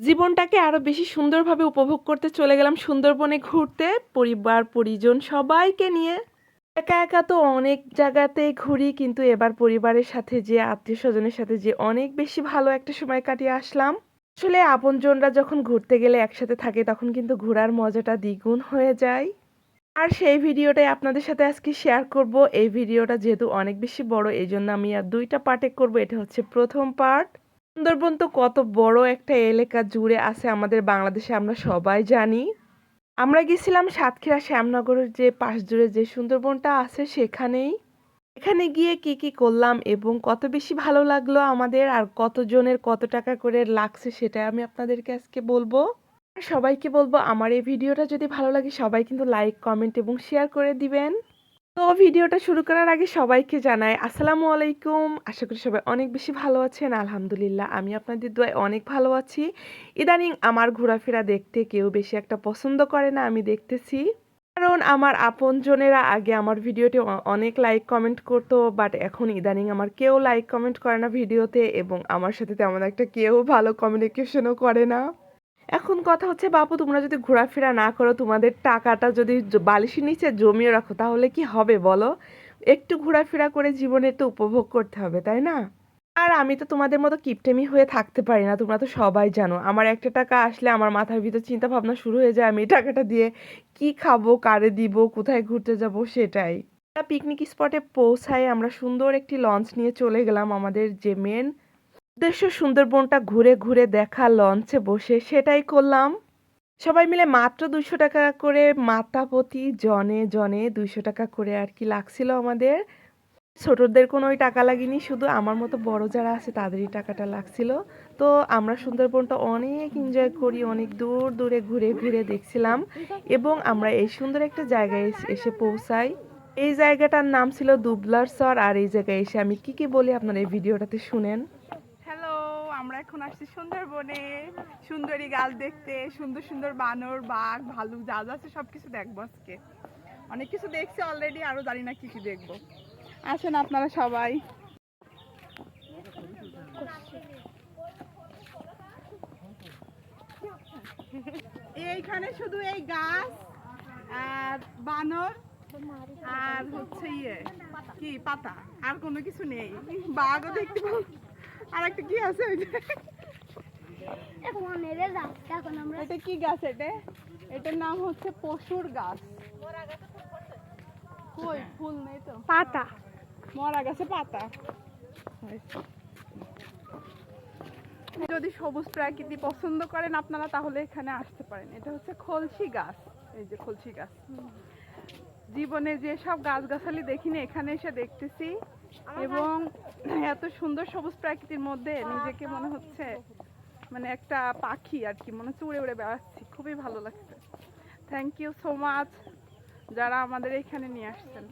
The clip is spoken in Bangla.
জীবনটাকে আরও বেশি সুন্দরভাবে উপভোগ করতে চলে গেলাম সুন্দরবনে ঘুরতে। পরিবার, পরিজন, সবাইকে নিয়ে। একা একা তো অনেক জায়গাতে ঘুরি, কিন্তু এবার পরিবারের সাথে যে, আত্মীয় স্বজনের সাথে যে, অনেক বেশি ভালো একটা সময় কাটিয়ে আসলাম। আসলে আপনজনরা যখন ঘুরতে গেলে একসাথে থাকে, তখন কিন্তু ঘোরার মজাটা দ্বিগুণ হয়ে যায়। আর সেই ভিডিওটাই আপনাদের সাথে আজকে শেয়ার করব। এই ভিডিওটা যেহেতু অনেক বেশি বড় এই জন্য আমি আর দুইটা পার্টে করব। এটা হচ্ছে প্রথম পার্ট। সুন্দরবন তো কত বড় একটা এলাকা জুড়ে আছে আমাদের বাংলাদেশে, আমরা সবাই জানি। আমরা গেছিলাম সাতক্ষীরা শ্যামনগরের যে পাশ জুড়ে যে সুন্দরবনটা আছে সেখানেই। এখানে গিয়ে কি কি করলাম এবং কত বেশি ভালো লাগল আমাদের আর কতজনের কত টাকা করে লাগছে সেটা আমি আপনাদেরকে আজকে বলব। সবাইকে বলব আমার এই ভিডিওটা যদি ভালো লাগে সবাই কিন্তু লাইক কমেন্ট এবং শেয়ার করে দিবেন। তো ভিডিওটা শুরু করার আগে সবাইকে জানাই আসসালামু আলাইকুম। আশা করি সবাই অনেক বেশি ভালো আছেন। আলহামদুলিল্লাহ, আমি আপনাদের দোয়ায় অনেক ভালো আছি। ইদানিং আমার ঘোরাফেরা দেখতে কেউ বেশি একটা পছন্দ করে না, আমি দেখতেছি। কারণ আমার আপনজনেরা আগে আমার ভিডিওতে অ- অনেক লাইক কমেন্ট করতো বাট এখন ইদানিং আমার কেউ লাইক কমেন্ট করে না ভিডিওতে এবং আমার সাথে তেমন একটা কেউ ভালো কমিউনিকেশনও করে না। এখন কথা হচ্ছে, বাপু, তোমরা যদি ঘোরাফেরা না করো, তোমাদের টাকাটা যদি বালিশের নিচে জমিয়ে রাখো, তাহলে কি হবে বলো? একটু ঘোরাফেরা করে জীবনে তো উপভোগ করতে হবে, তাই না? আর আমি তো তোমাদের মতো কিপটেমি হয়ে থাকতে পারি না, তোমরা তো সবাই জানো। আমার একটা টাকা আসলে আমার মাথার ভিতর চিন্তা ভাবনা শুরু হয়ে যায়, আমি টাকাটা দিয়ে কি খাব, কারে দিব, কোথায় ঘুরতে যাব, সেটাই। পিকনিক স্পটে পৌঁছায় আমরা সুন্দর একটি লঞ্চ নিয়ে চলে গেলাম আমাদের যে মেন উদ্দেশ্য সুন্দরবনটা ঘুরে ঘুরে দেখা, লঞ্চে বসে সেটাই করলাম। সবাই মিলে মাত্র দুশো টাকা করে মাথা প্রতি জনে জনে দুইশো টাকা করে আর কি লাগছিল আমাদের। ছোটদের কোনো ওই টাকা লাগেনি, শুধু আমার মতো বড় যারা আছে তাদেরই টাকাটা লাগছিল। তো আমরা সুন্দরবনটা অনেক এনজয় করি, অনেক দূর দূরে ঘুরে ঘুরে দেখছিলাম এবং আমরা এই সুন্দর একটা জায়গায় এস- পৌঁছাই। এই জায়গাটার নাম ছিল দুবলার সর আর এই জায়গায় এসে আমি কি কি বলি আপনারা এই ভিডিওটাতে শুনেন। এখন আসছি সুন্দরবনে সুন্দরী গাছ দেখতে, সুন্দর সুন্দর বানর, বাঘ ভালুক যা যা আছে সব কিছু দেখব আজকে। অনেক কিছু দেখছি অলরেডি আরও জানি না কি কি দেখব। আসেন আপনারা সবাই। এইখানে শুধু এই গাছ, আর বানর, আর হচ্ছে ইয়ে কি, পাতা, আর কোনো কিছু নেই। বাঘও দেখতে পাবো। আর একটা কি আছে এটা কি গাছ এটা? এটার নাম হচ্ছে পশুর গাছ। কই? ফুল নেই তো। পাতা। মরা গাছে পাতা। যদি সবুজ প্রাকৃতি পছন্দ করেন আপনারা তাহলে এখানে আসতে পারেন। এটা হচ্ছে খলসি গাছ। এই যে খলসি গাছ। জীবনে যে সব গাছগাছালি দেখিনি এখানে এসে দেখতেছি। এবং এত সুন্দর সবুজ প্রকৃতির মধ্যে নিজেকে মনে হচ্ছে মানে একটা পাখি আর কি মনে হচ্ছে উড়ে উড়ে বেড়াচ্ছি। খুবই ভালো লাগছে। থ্যাংক ইউ সো মাচ যারা আমাদের এখানে নিয়ে আসছেন।